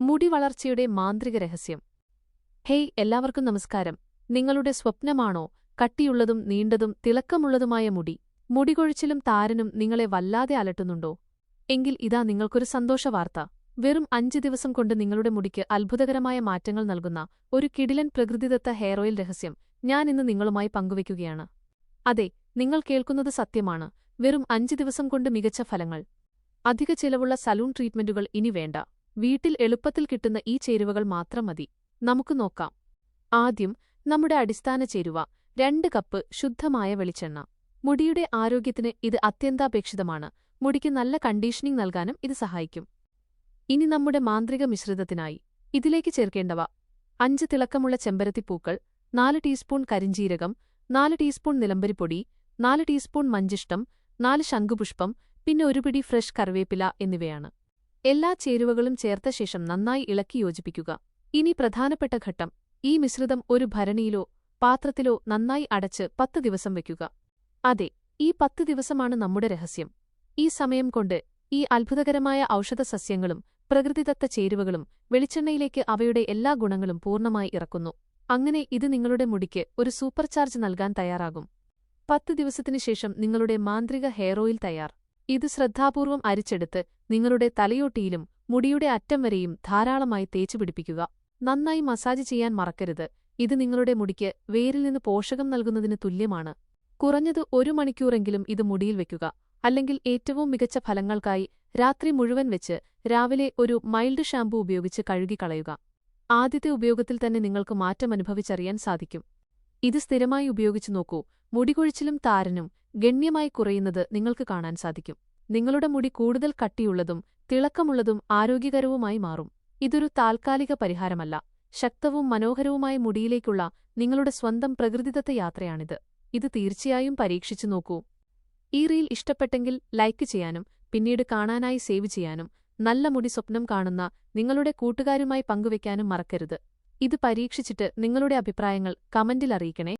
മുടി വളർച്ചയുടെ മാന്ത്രിക രഹസ്യം. ഹേയ് എല്ലാവർക്കും നമസ്കാരം. നിങ്ങളുടെ സ്വപ്നമാണോ? കട്ടിയുള്ളതും നീണ്ടതും തിളക്കമുള്ളതുമായ മുടി. മുടികൊഴിച്ചിലും താരനും നിങ്ങളെ വല്ലാതെ അലട്ടുന്നുണ്ടോ? എങ്കിൽ ഇതാ നിങ്ങൾക്കൊരു സന്തോഷ വാർത്ത. വെറും അഞ്ച് ദിവസം കൊണ്ട് നിങ്ങളുടെ മുടിക്ക് അത്ഭുതകരമായ മാറ്റങ്ങൾ നൽകുന്ന ഒരു കിടിലൻ പ്രകൃതിദത്ത ഹെയർ ഓയിൽ രഹസ്യം ഞാൻ ഇന്ന് നിങ്ങളുമായി പങ്കുവയ്ക്കുകയാണ്. അതെ നിങ്ങൾ കേൾക്കുന്നത് സത്യമാണ്. വെറും അഞ്ച് ദിവസം കൊണ്ട് മികച്ച ഫലങ്ങൾ. അധിക ചിലവുള്ള സലൂൺ ട്രീറ്റ്മെന്റുകൾ ഇനി വേണ്ട. വീട്ടിൽ എളുപ്പത്തിൽ കിട്ടുന്ന ഈ ചേരുവകൾ മാത്രം മതി. നമുക്ക് നോക്കാം. ആദ്യം നമ്മുടെ അടിസ്ഥാന ചേരുവ രണ്ട് കപ്പ് ശുദ്ധമായ വെളിച്ചെണ്ണ. മുടിയുടെ ആരോഗ്യത്തിന് ഇത് അത്യന്താപേക്ഷിതമാണ്. മുടിക്ക് നല്ല കണ്ടീഷനിംഗ് നൽകാനും ഇത് സഹായിക്കും. ഇനി നമ്മുടെ മാന്ത്രിക മിശ്രിതത്തിനായി ഇതിലേക്ക് ചേർക്കേണ്ടവ അഞ്ച് തിളക്കമുള്ള ചെമ്പരത്തിപ്പൂക്കൾ നാല് ടീസ്പൂൺ കരിഞ്ജീരകം നാല് ടീസ്പൂൺ നിലമ്പരിപ്പൊടി നാല് ടീസ്പൂൺ മഞ്ചിഷ്ടം നാല് ശംഖുപുഷ്പം പിന്നെ ഒരു പിടി ഫ്രഷ് കറിവേപ്പില എന്നിവയാണ്. എല്ലാ ചേരുവകളും ചേർത്ത ശേഷം നന്നായി ഇളക്കി യോജിപ്പിക്കുക. ഇനി പ്രധാനപ്പെട്ട ഘട്ടം ഈ മിശ്രിതം ഒരു ഭരണിയിലോ പാത്രത്തിലോ നന്നായി അടച്ച് പത്ത് ദിവസം വയ്ക്കുക അതെ ഈ പത്ത് ദിവസമാണ് നമ്മുടെ രഹസ്യം. ഈ സമയം കൊണ്ട് ഈ അത്ഭുതകരമായ ഔഷധസസ്യങ്ങളും പ്രകൃതിദത്ത ചേരുവകളും വെളിച്ചെണ്ണയിലേക്ക് അവയുടെ എല്ലാ ഗുണങ്ങളും പൂർണമായി ഇറക്കുന്നു. അങ്ങനെ ഇത് നിങ്ങളുടെ മുടിക്ക് ഒരു സൂപ്പർ ചാർജ് നൽകാൻ തയ്യാറാകും. പത്ത് ദിവസത്തിനു ശേഷം നിങ്ങളുടെ മാന്ത്രിക ഹെയർ ഓയിൽ തയ്യാർ. ഇത് ശ്രദ്ധാപൂർവം അരിച്ചെടുത്ത് നിങ്ങളുടെ തലയോട്ടിയിലും മുടിയുടെ അറ്റം വരെയും ധാരാളമായി തേച്ചു പിടിപ്പിക്കുക. നന്നായി മസാജ് ചെയ്യാൻ മറക്കരുത്. ഇത് നിങ്ങളുടെ മുടിക്ക് വേരിൽ നിന്ന് പോഷകം നൽകുന്നതിന് തുല്യമാണ്. കുറഞ്ഞത് ഒരു മണിക്കൂറെങ്കിലും ഇത് മുടിയിൽ വെക്കുക. അല്ലെങ്കിൽ ഏറ്റവും മികച്ച ഫലങ്ങൾക്കായി രാത്രി മുഴുവൻ വെച്ച് രാവിലെ ഒരു മൈൽഡ് ഷാമ്പു ഉപയോഗിച്ച് കഴുകിക്കളയുക. ആദ്യത്തെ ഉപയോഗത്തിൽ തന്നെ നിങ്ങൾക്ക് മാറ്റം അനുഭവിച്ചറിയാൻ സാധിക്കും. ഇത് സ്ഥിരമായി ഉപയോഗിച്ചു നോക്കൂ. മുടികൊഴിച്ചിലും താരനും ഗണ്യമായി കുറയുന്നത് നിങ്ങൾക്ക് കാണാൻ സാധിക്കും. നിങ്ങളുടെ മുടി കൂടുതൽ കട്ടിയുള്ളതും തിളക്കമുള്ളതും ആരോഗ്യകരവുമായി മാറും. ഇതൊരു താൽക്കാലിക പരിഹാരമല്ല. ശക്തവും മനോഹരവുമായ മുടിയിലേക്കുള്ള നിങ്ങളുടെ സ്വന്തം പ്രകൃതിദത്ത യാത്രയാണിത്. ഇത് തീർച്ചയായും പരീക്ഷിച്ചു നോക്കൂ. ഈ റീൽ ഇഷ്ടപ്പെട്ടെങ്കിൽ ലൈക്ക് ചെയ്യാനും പിന്നീട് കാണാനായി സേവ് ചെയ്യാനും നല്ല മുടി സ്വപ്നം കാണുന്ന നിങ്ങളുടെ കൂട്ടുകാരുമായി പങ്കുവയ്ക്കാനും മറക്കരുത്. ഇത് പരീക്ഷിച്ചിട്ട് നിങ്ങളുടെ അഭിപ്രായങ്ങൾ കമന്റിൽ അറിയിക്കണേ.